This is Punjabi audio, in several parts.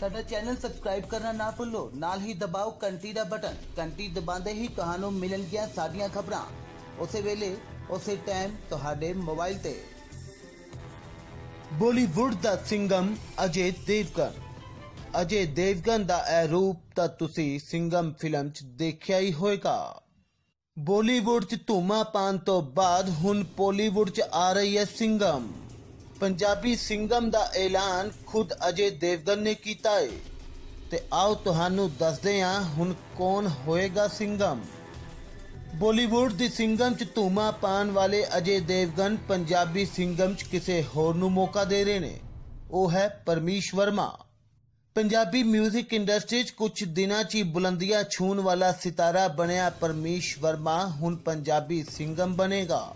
ਸਾਡਾ ਚੈਨਲ ਸਬਸਕ੍ਰਾਈਬ ਕਰਨਾ ਨਾ ਭੁੱਲੋ। ਨਾਲ ਹੀ ਦਬਾਓ ਘੰਟੀ ਦਾ ਬਟਨ। ਘੰਟੀ ਦਬਾਉਂਦੇ ਹੀ ਤੁਹਾਨੂੰ ਮਿਲਣਗੀਆਂ ਸਾਡੀਆਂ ਖਬਰਾਂ। ਉਸੇ ਵੇਲੇ, ਉਸੇ ਟਾਈਮ ਤੁਹਾਡੇ ਮੋਬਾਈਲ ਤੇ। ਬਾਲੀਵੁੱਡ ਦਾ ਸਿੰਗਮ ਅਜੇ ਦੇਵਗਨ। ਅਜੇ ਦੇਵਗਨ ਦਾ ਇਹ ਰੂਪ ਤਾਂ ਤੁਸੀਂ ਸਿੰਗਮ ਫਿਲਮ 'ਚ ਦੇਖਿਆ ਹੀ ਹੋਵੇਗਾ ਬਾਲੀਵੁੱਡ 'ਚ ਧੂਮਾ ਪਾਉਣ ਤੋਂ ਬਾਅਦ ਹੁਣ ਪੋਲੀਵੁੱਡ 'ਚ ਆ ਰਹੀ ਹੈ ਸਿੰਗਮ। ਪੰਜਾਬੀ ਸਿੰਗਮ ਦਾ ਐਲਾਨ ਖੁਦ ਅਜੇ ਦੇਵਗਨ ਨੇ ਕੀਤਾ ਹੈ ਤੇ ਆਓ ਤੁਹਾਨੂੰ ਦੱਸਦੇ ਹਾਂ ਹੁਣ ਕੌਣ ਹੋਏਗਾ ਸਿੰਗਮ। ਬਾਲੀਵੁੱਡ ਦੀ ਸਿੰਗਮ 'ਚ ਧੂਮਾ ਪਾਉਣ ਵਾਲੇ ਅਜੇ ਦੇਵਗਨ ਪੰਜਾਬੀ ਸਿੰਗਮ 'ਚ ਕਿਸੇ ਹੋਰ ਨੂੰ ਮੌਕਾ ਦੇ ਰਹੇ ਨੇ। ਉਹ ਹੈ ਪਰਮੀਸ਼ ਵਰਮਾ। ਪੰਜਾਬੀ 뮤직 ਇੰਡਸਟਰੀ 'ਚ ਕੁਝ ਦਿਨਾਂ 'ਚ ਹੀ ਬੁਲੰਦੀਆਂ ਛੂਣ ਵਾਲਾ ਸਿਤਾਰਾ ਬਣਿਆ ਪਰਮੀਸ਼ ਵਰਮਾ। ਹੁਣ ਪੰਜਾਬੀ ਸਿੰਗਮ ਬਣੇਗਾ।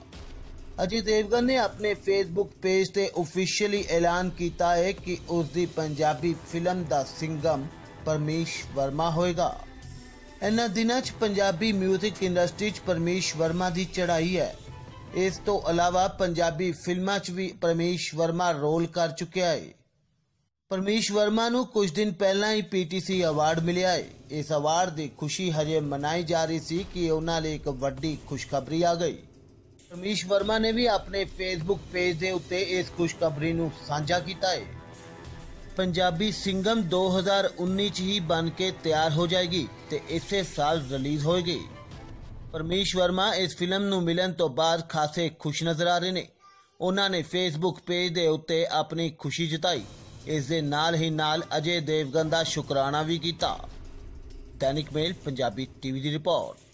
ਅਜੇ ਦੇਵਗਨ ਨੇ ਆਪਣੇ ਫੇਸਬੁੱਕ ਪੇਜ ਤੇ ਅਫੀਸ਼ੀਅਲੀ ਐਲਾਨ ਕੀਤਾ ਹੈ ਕਿ ਉਸ ਦੀ ਪੰਜਾਬੀ ਫਿਲਮ ਦਾ ਸਿੰਗਮ ਪਰਮੀਸ਼ ਵਰਮਾ ਹੋਏਗਾ। ਇਹਨਾਂ ਦਿਨਾਂ 'ਚ ਪੰਜਾਬੀ 뮤직 ਇੰਡਸਟਰੀ 'ਚ ਪਰਮੀਸ਼ ਵਰਮਾ ਦੀ ਚੜ੍ਹਾਈ ਹੈ। ਇਸ ਤੋਂ ਇਲਾਵਾ ਪੰਜਾਬੀ ਫਿਲਮਾਂ 'ਚ ਵੀ ਪਰਮੇਸ਼ ਵਰਮਾ ਰੋਲ ਕਰ ਚੁੱਕਿਆ ਹੈ। ਪਰਮੀਸ਼ ਵਰਮਾ ਨੂੰ ਕੁਝ ਦਿਨ ਪਹਿਲਾਂ ਹੀ ਪੀਟੀਸੀ ਅਵਾਰਡ ਮਿਲਿਆ ਹੈ। ਇਸ ਅਵਾਰਡ ਦੀ ਖੁਸ਼ੀ ਹਜੇ ਮਨਾਈ ਜਾ ਰਹੀ ਸੀ ਕਿ ਉਹਨਾਂ ਲਈ ਇੱਕ ਵੱਡੀ ਖੁਸ਼ਖਬਰੀ ਆ ਗਈ। ਪਰਮੀਸ਼ ਵਰਮਾ ਨੇ ਵੀ ਆਪਣੇ ਫੇਸਬੁੱਕ ਪੇਜ ਦੇ ਉੱਤੇ ਇਸ ਖੁਸ਼ਖਬਰੀ ਨੂੰ ਸਾਂਝਾ ਕੀਤਾ ਹੈ। ਪੰਜਾਬੀ ਸਿੰਗਮ 2019 ਚ ਹੀ ਬਣ ਕੇ ਤਿਆਰ ਹੋ ਜਾਏਗੀ ਤੇ ਇਸੇ ਸਾਲ ਰਿਲੀਜ਼ ਹੋਏਗੀ। ਪਰਮੀਸ਼ ਵਰਮਾ ਇਸ ਫਿਲਮ ਨੂੰ ਮਿਲਣ ਤੋਂ ਬਾਅਦ ਖਾਸੇ ਖੁਸ਼ ਨਜ਼ਰ ਆ ਰਹੇ ਨੇ। ਉਹਨਾਂ ਨੇ ਫੇਸਬੁੱਕ ਪੇਜ ਦੇ ਉੱਤੇ ਆਪਣੀ ਖੁਸ਼ੀ ਜਤਾਈ। ਇਸ ਦੇ ਨਾਲ ਹੀ ਨਾਲ ਅਜੇ ਦੇਵਗਨ ਦਾ ਸ਼ੁਕਰਾਨਾ ਵੀ ਕੀਤਾ। ਦੈਨਿਕ ਮੇਲ, ਪੰਜਾਬੀ ਟੀਵੀ ਦੀ ਰਿਪੋਰਟ।